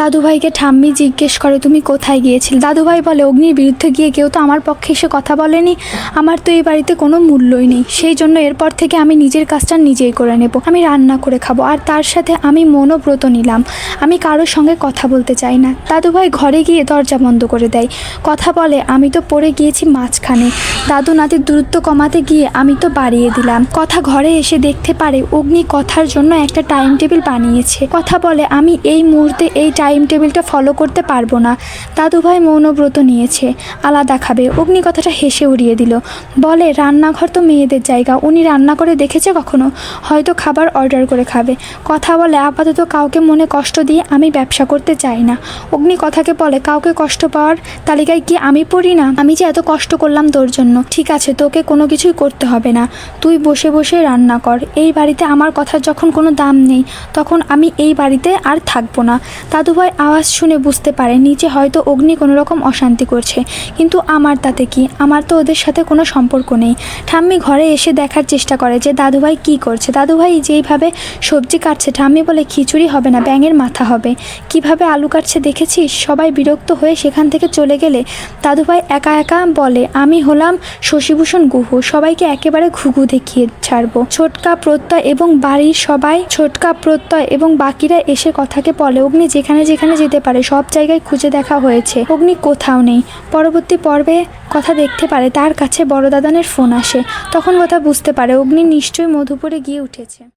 দাদুভাইকে ঠাম্মি জিজ্ঞেস করে, তুমি কোথায় গিয়েছিলে? দাদুভাই বলে, অগ্নির বিরুদ্ধে গিয়ে কেউ তো আমার পক্ষে এসে কথা বলেনি। আমার তো এই বাড়িতে কোনো মূল্যই নেই। সেই জন্য এরপর থেকে আমি নিজের কাজটা নিজেই করে নেব। আমি রান্না করে খাব। আর তার সাথে আমি মনোব্রত নিলাম। আমি কারোর সঙ্গে কথা বলতে চাই না। দাদুভাই ঘরে গিয়ে দরজা বন্ধ করে দেয়। কথা বলে, আমি তো পড়ে গিয়েছি মাঝখানে। দাদু নাতির দূরত্ব কমাতে গিয়ে আমি তো বাড়িয়ে দিলাম। কথা ঘরে এসে দেখতে পারে, অগ্নি কথার জন্য একটা টাইম টেবিল বানিয়েছে। কথা বলে, আমি এই মুহূর্তে এই টাইম টেবিলটা ফলো করতে পারব না। দাদুভাই মৌনব্রত নিয়েছে। আলাদা খাবে। অগ্নি কথাটা হেসে উড়িয়ে দিল। বলে, রান্নাঘর তো মেয়েদের জায়গা। উনি রান্না করে দেখেছে কখনো? হয়তো খাবার অর্ডার করে খাবে। কথা বলে, আপাতত কাউকে মনে কষ্ট দিয়ে আমি ব্যবসা করতে চাই না। অগ্নি কথাকে বলে, কাউকে কষ্ট পাওয়ার তালিকায় কি আমি পড়ি না? আমি যে এত কষ্ট করলাম তোর জন্য। ঠিক আছে, তোকে কোনো কিছুই করতে হবে না। তুই বসে বসে রান্না কর। এই বাড়িতে আমার কথার যখন কোনো দাম নেই, তখন আমি এই বাড়িতে আর থাকব না। দাদুভাই আওয়াজ শুনে বুঝতে পারে নিচে হয়তো অগ্নি কোনো রকম অশান্তি করছে। কিন্তু আমার তাতে কি? আমার তো ওদের সাথে কোনো সম্পর্ক নেই। ঠাম্মি ঘরে এসে দেখার চেষ্টা করে যে দাদুভাই কি করছে। দাদুভাই যেইভাবে সবজি কাটছে, ঠাম্মি বলে খিচুড়ি হবে না, ব্যাঙের মাথা হবে। কীভাবে আলু কাটছে দেখেছিস? সবাই বিরক্ত হয়ে সেখান থেকে চলে গেলে দাদুভাই একা একা বলে, আমি হলাম শশীভূষণ গুহ, সবাইকে একেবারে ঘুঘু দেখিয়ে ছাড়বো। ছোটকা প্রত্যয় এবং বাড়ির সবাই ছোটকা প্রত্যয় এবং বাকিরা এসে কথাকে বলে, অগ্নি যেখানে যেখানে যেখানে যেতে পারে, সব জায়গায় খুঁজে দেখা হয়েছে। অগ্নি কোথাও নেই। পরবর্তী পর্বে কথা দেখতে পারে, তার কাছে বড়দাদানের ফোন আসে। তখন কথা বুঝতে পারে, অগ্নি নিশ্চয়ই মধুপুরে গিয়ে উঠেছে।